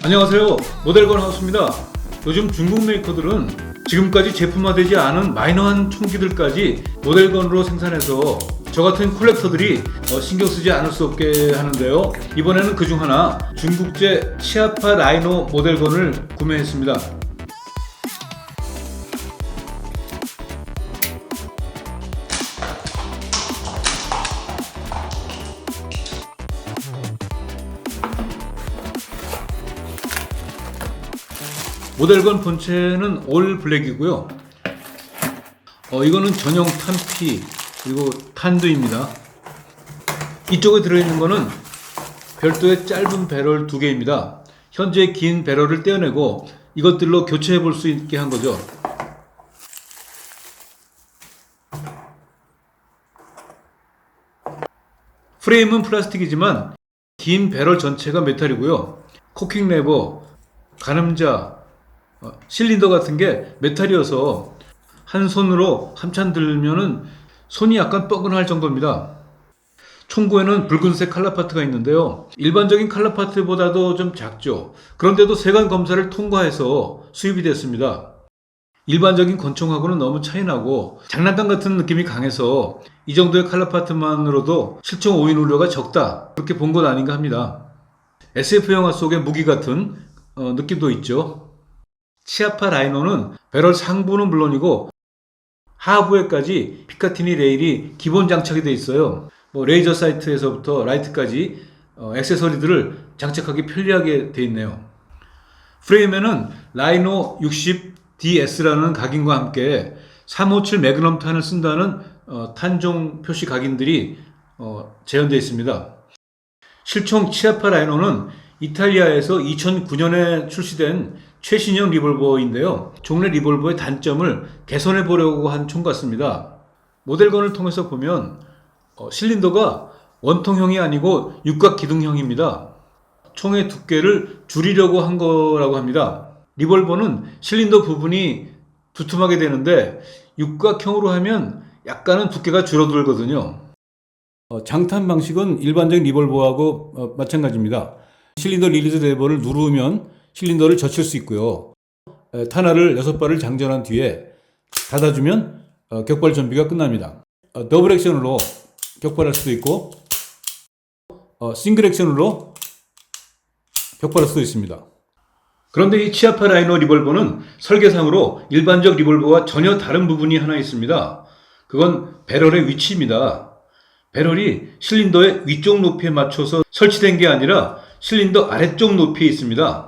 안녕하세요. 모델건 하우스입니다. 요즘 중국 메이커들은 지금까지 제품화되지 않은 마이너한 총기들까지 모델건으로 생산해서 저 같은 콜렉터들이 어, 신경 쓰지 않을 수 없게 하는데요. 이번에는 그중 하나 중국제 치아파 라이노 모델건을 구매했습니다. 모델건 본체는 올 블랙이고요. 어, 이거는 전용 탄피 그리고 탄두입니다. 이쪽에 들어있는 거는 별도의 짧은 배럴 두 개입니다. 현재 긴 배럴을 떼어내고 이것들로 교체해 볼 수 있게 한 거죠. 프레임은 플라스틱이지만 긴 배럴 전체가 메탈이고요. 코킹 레버, 가늠자, 어, 실린더 같은 게 메탈이어서 한 손으로 한참 들면은 손이 약간 뻐근할 정도입니다. 총구에는 붉은색 칼라파트가 있는데요. 일반적인 칼라파트보다도 좀 작죠. 그런데도 세관 검사를 통과해서 수입이 됐습니다. 일반적인 권총하고는 너무 차이나고 장난감 같은 느낌이 강해서 이 정도의 칼라파트만으로도 실총 5인 우려가 적다. 그렇게 본 것 아닌가 합니다. SF 영화 속의 무기 같은 어, 느낌도 있죠. 치아파 라이노는 배럴 상부는 물론이고 하부에까지 피카티니 레일이 기본 장착이 되어 있어요. 뭐 레이저 사이트에서부터 라이트까지 어, 액세서리들을 장착하기 편리하게 되어 있네요. 프레임에는 라이노 60DS라는 각인과 함께 357 매그넘 탄을 쓴다는 어, 탄종 표시 각인들이 어, 재현되어 있습니다. 실총 치아파 라이노는 이탈리아에서 2009년에 출시된 최신형 리볼버인데요. 종래 리볼버의 단점을 개선해 보려고 한 총 같습니다. 모델건을 통해서 보면 어, 실린더가 원통형이 아니고 육각 기둥형입니다. 총의 두께를 줄이려고 한 거라고 합니다. 리볼버는 실린더 부분이 두툼하게 되는데 육각형으로 하면 약간은 두께가 줄어들거든요. 어, 장탄 방식은 일반적인 리볼버하고 어, 마찬가지입니다. 실린더 리리즈 레버를 누르면 실린더를 젖힐 수 있고요. 에, 탄화를 6발을 장전한 뒤에 닫아주면 어, 격발 준비가 끝납니다. 어, 더블 액션으로 격발할 수도 있고 어, 싱글 액션으로 격발할 수도 있습니다. 그런데 이 치아파 라이노 리볼버는 설계상으로 일반적 리볼버와 전혀 다른 부분이 하나 있습니다. 그건 배럴의 위치입니다. 배럴이 실린더의 위쪽 높이에 맞춰서 설치된 게 아니라 실린더 아래쪽 높이에 있습니다.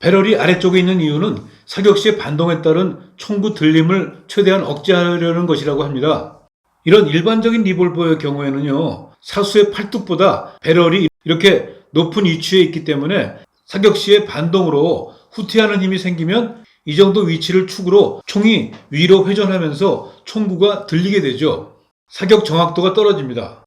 배럴이 아래쪽에 있는 이유는 사격 시에 반동에 따른 총구 들림을 최대한 억제하려는 것이라고 합니다. 이런 일반적인 리볼버의 경우에는요, 사수의 팔뚝보다 배럴이 이렇게 높은 위치에 있기 때문에 사격 시에 반동으로 후퇴하는 힘이 생기면 이 정도 위치를 축으로 총이 위로 회전하면서 총구가 들리게 되죠. 사격 정확도가 떨어집니다.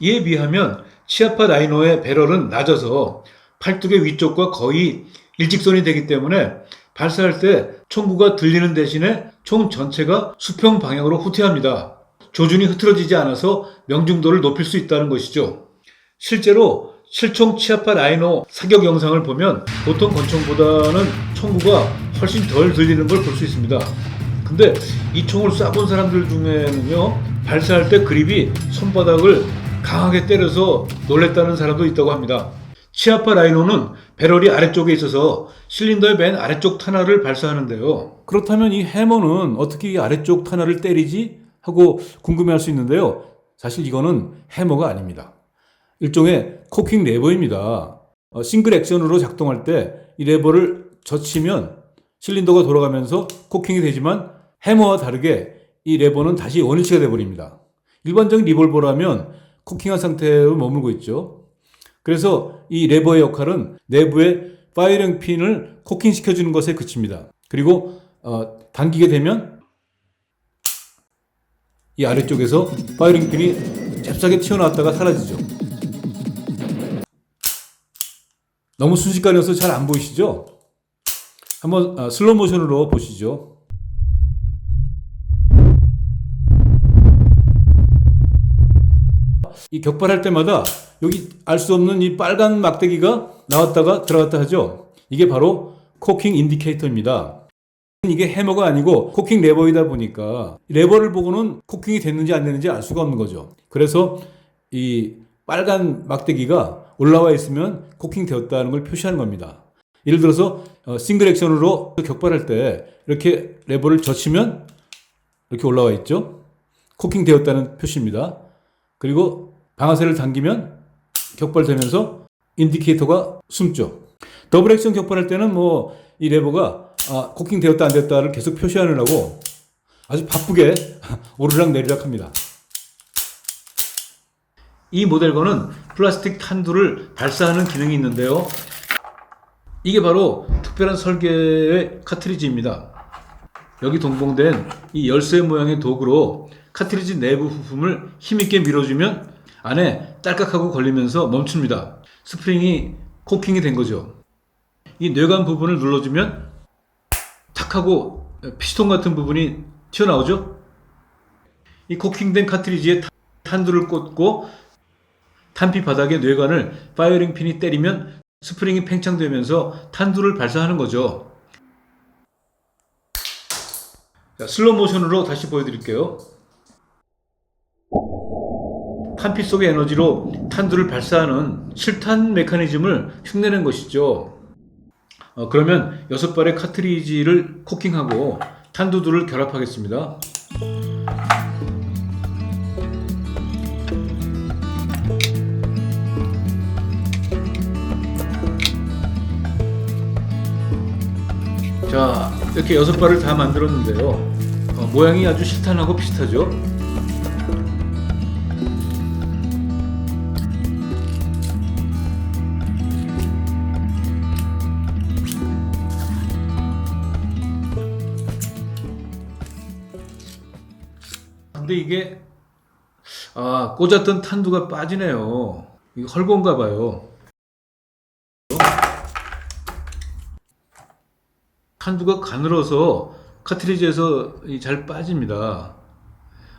이에 비하면 치아파 라이노의 배럴은 낮아서 팔뚝의 위쪽과 거의 일직선이 되기 때문에 발사할 때 총구가 들리는 대신에 총 전체가 수평 방향으로 후퇴합니다. 조준이 흐트러지지 않아서 명중도를 높일 수 있다는 것이죠. 실제로 실총 치아파 라이노 사격 영상을 보면 보통 권총보다는 총구가 훨씬 덜 들리는 걸 볼 수 있습니다. 근데 이 총을 쏴본 사람들 중에는요, 발사할 때 그립이 손바닥을 강하게 때려서 놀랬다는 사람도 있다고 합니다. 치아파 라이노는 배럴이 아래쪽에 있어서 실린더의 맨 아래쪽 탄화를 발사하는데요. 그렇다면 이 해머는 어떻게 이 아래쪽 탄화를 때리지? 하고 궁금해할 수 있는데요. 사실 이거는 해머가 아닙니다. 일종의 코킹 레버입니다. 어, 싱글 액션으로 작동할 때 이 레버를 젖히면 실린더가 돌아가면서 코킹이 되지만 해머와 다르게 이 레버는 다시 원위치가 되어버립니다. 일반적인 리볼버라면 코킹한 상태로 머물고 있죠. 그래서 이 레버의 역할은 내부의 파이링 핀을 코킹 시켜주는 것에 그칩니다. 그리고 어, 당기게 되면 이 아래쪽에서 파이링 핀이 잽싸게 튀어나왔다가 사라지죠. 너무 순식간이어서 잘 안 보이시죠? 한번 아, 슬로우 모션으로 보시죠. 이 격발할 때마다 여기 알 수 없는 이 빨간 막대기가 나왔다가 들어갔다 하죠. 이게 바로 코킹 인디케이터입니다. 이게 해머가 아니고 코킹 레버이다 보니까 레버를 보고는 코킹이 됐는지 안 됐는지 알 수가 없는 거죠. 그래서 이 빨간 막대기가 올라와 있으면 코킹 되었다는 걸 표시하는 겁니다. 예를 들어서 어, 싱글 액션으로 격발할 때 이렇게 레버를 젖히면 이렇게 올라와 있죠. 코킹 되었다는 표시입니다. 그리고 방아쇠를 당기면 격발되면서 인디케이터가 숨죠. 더블 액션 격발할 때는 뭐 이 레버가 아, 코킹 되었다 안 됐다를 계속 표시하느라고 아주 바쁘게 오르락 내리락 합니다. 이 모델건은 플라스틱 탄두를 발사하는 기능이 있는데요. 이게 바로 특별한 설계의 카트리지입니다. 여기 동봉된 이 열쇠 모양의 도구로 카트리지 내부 부품을 힘있게 밀어주면 안에 딸깍하고 걸리면서 멈춥니다. 스프링이 코킹이 된 거죠. 이 뇌관 부분을 눌러주면 탁 하고 피스톤 같은 부분이 튀어나오죠. 이 코킹된 카트리지에 탄- 탄두를 꽂고 탄피 바닥에 뇌관을 파이어링 핀이 때리면 스프링이 팽창되면서 탄두를 발사하는 거죠. 자, 슬로우 모션으로 다시 보여드릴게요. 탄피 속의 에너지로 탄두를 발사하는 실탄 메커니즘을 흉내낸 것이죠. 어, 그러면 여섯 발의 카트리지를 코킹하고 탄두들을 결합하겠습니다. 자, 이렇게 여섯 발을 다 만들었는데요. 어, 모양이 아주 실탄하고 비슷하죠? 근데 이게 아 꽂았던 탄두가 빠지네요. 이거 헐건가 봐요. 탄두가 가늘어서 카트리지에서 이잘 빠집니다.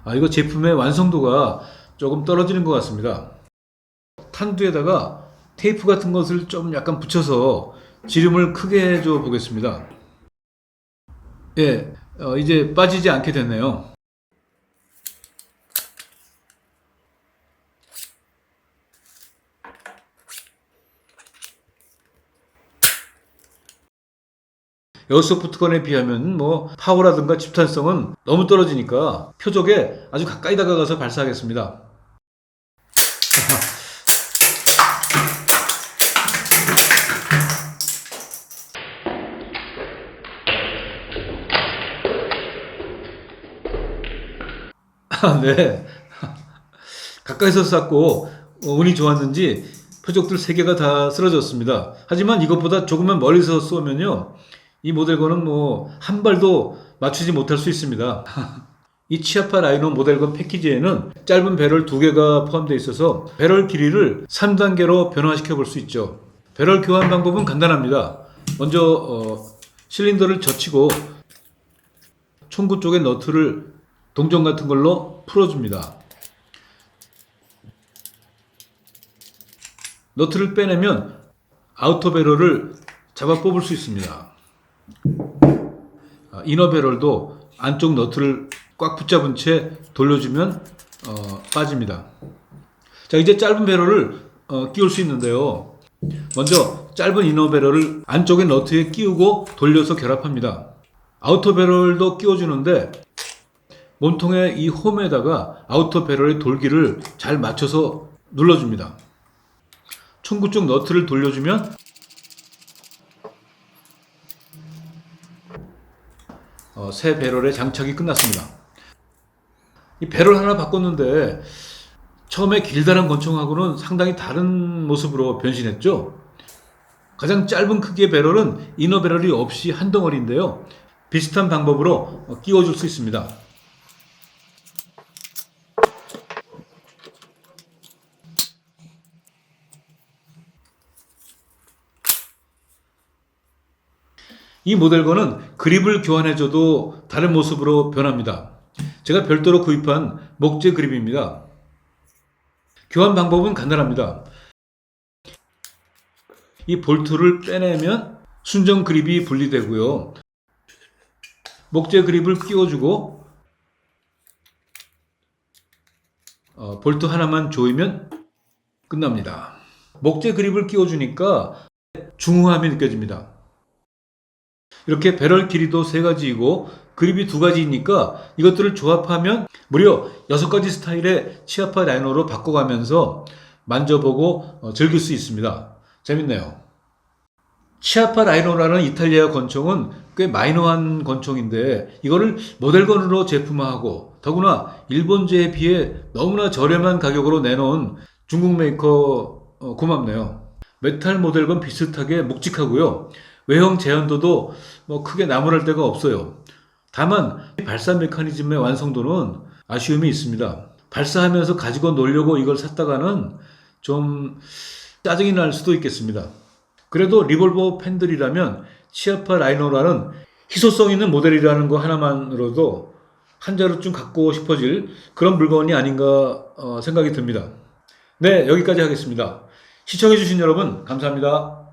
아 이거 제품의 완성도가 조금 떨어지는 것 같습니다. 탄두에다가 테이프 같은 것을 좀 약간 붙여서 지름을 크게 해줘 보겠습니다. 예, 어, 이제 빠지지 않게 됐네요. 에어소프트건에 비하면 뭐 파워라든가 집탄성은 너무 떨어지니까 표적에 아주 가까이 다가가서 발사하겠습니다. 아, 네. 가까이서 쐈고 어, 운이 좋았는지 표적들 3개가 다 쓰러졌습니다. 하지만 이것보다 조금만 멀리서 쏘면요. 이 모델건은 뭐 한 발도 맞추지 못할 수 있습니다. 이 치아파 라이노 모델건 패키지에는 짧은 배럴 두 개가 포함되어 있어서 배럴 길이를 3단계로 변화시켜 볼 수 있죠. 배럴 교환 방법은 간단합니다. 먼저 어, 실린더를 젖히고 총구 쪽에 너트를 동전 같은 걸로 풀어줍니다. 너트를 빼내면 아우터 배럴을 잡아 뽑을 수 있습니다. 아, 이너 배럴도 안쪽 너트를 꽉 붙잡은 채 돌려주면 어, 빠집니다. 자 이제 짧은 배럴을 어, 끼울 수 있는데요. 먼저 짧은 이너 배럴을 안쪽에 너트에 끼우고 돌려서 결합합니다. 아우터 배럴도 끼워주는데 몸통의 이 홈에다가 아우터 배럴의 돌기를 잘 맞춰서 눌러줍니다. 총구 쪽 너트를 돌려주면 어, 새 배럴의 장착이 끝났습니다. 이 배럴 하나 바꿨는데 처음에 길다란 권총하고는 상당히 다른 모습으로 변신했죠. 가장 짧은 크기의 배럴은 이너 배럴이 없이 한 덩어리인데요. 비슷한 방법으로 어, 끼워줄 수 있습니다. 이 모델건은 그립을 교환해줘도 다른 모습으로 변합니다. 제가 별도로 구입한 목재 그립입니다. 교환 방법은 간단합니다. 이 볼트를 빼내면 순정 그립이 분리되고요. 목재 그립을 끼워주고 어, 볼트 하나만 조이면 끝납니다. 목재 그립을 끼워주니까 중후함이 느껴집니다. 이렇게 배럴 길이도 세 가지이고 그립이 두 가지이니까 이것들을 조합하면 무려 여섯 가지 스타일의 치아파 라이너로 바꿔가면서 만져보고 어, 즐길 수 있습니다. 재밌네요. 치아파 라이너라는 이탈리아 권총은 꽤 마이너한 권총인데 이거를 모델건으로 제품화하고 더구나 일본제에 비해 너무나 저렴한 가격으로 내놓은 중국 메이커 어, 고맙네요. 메탈 모델건 비슷하게 묵직하고요. 외형 제한도도 뭐 크게 나무랄 데가 없어요. 다만 발사 메커니즘의 완성도는 아쉬움이 있습니다. 발사하면서 가지고 놀려고 이걸 샀다가는 좀 짜증이 날 수도 있겠습니다. 그래도 리볼버 팬들이라면 치아파 라이너라는 희소성 있는 모델이라는 거 하나만으로도 한 자루쯤 갖고 싶어질 그런 물건이 아닌가 어, 생각이 듭니다. 네, 여기까지 하겠습니다. 시청해주신 여러분, 감사합니다.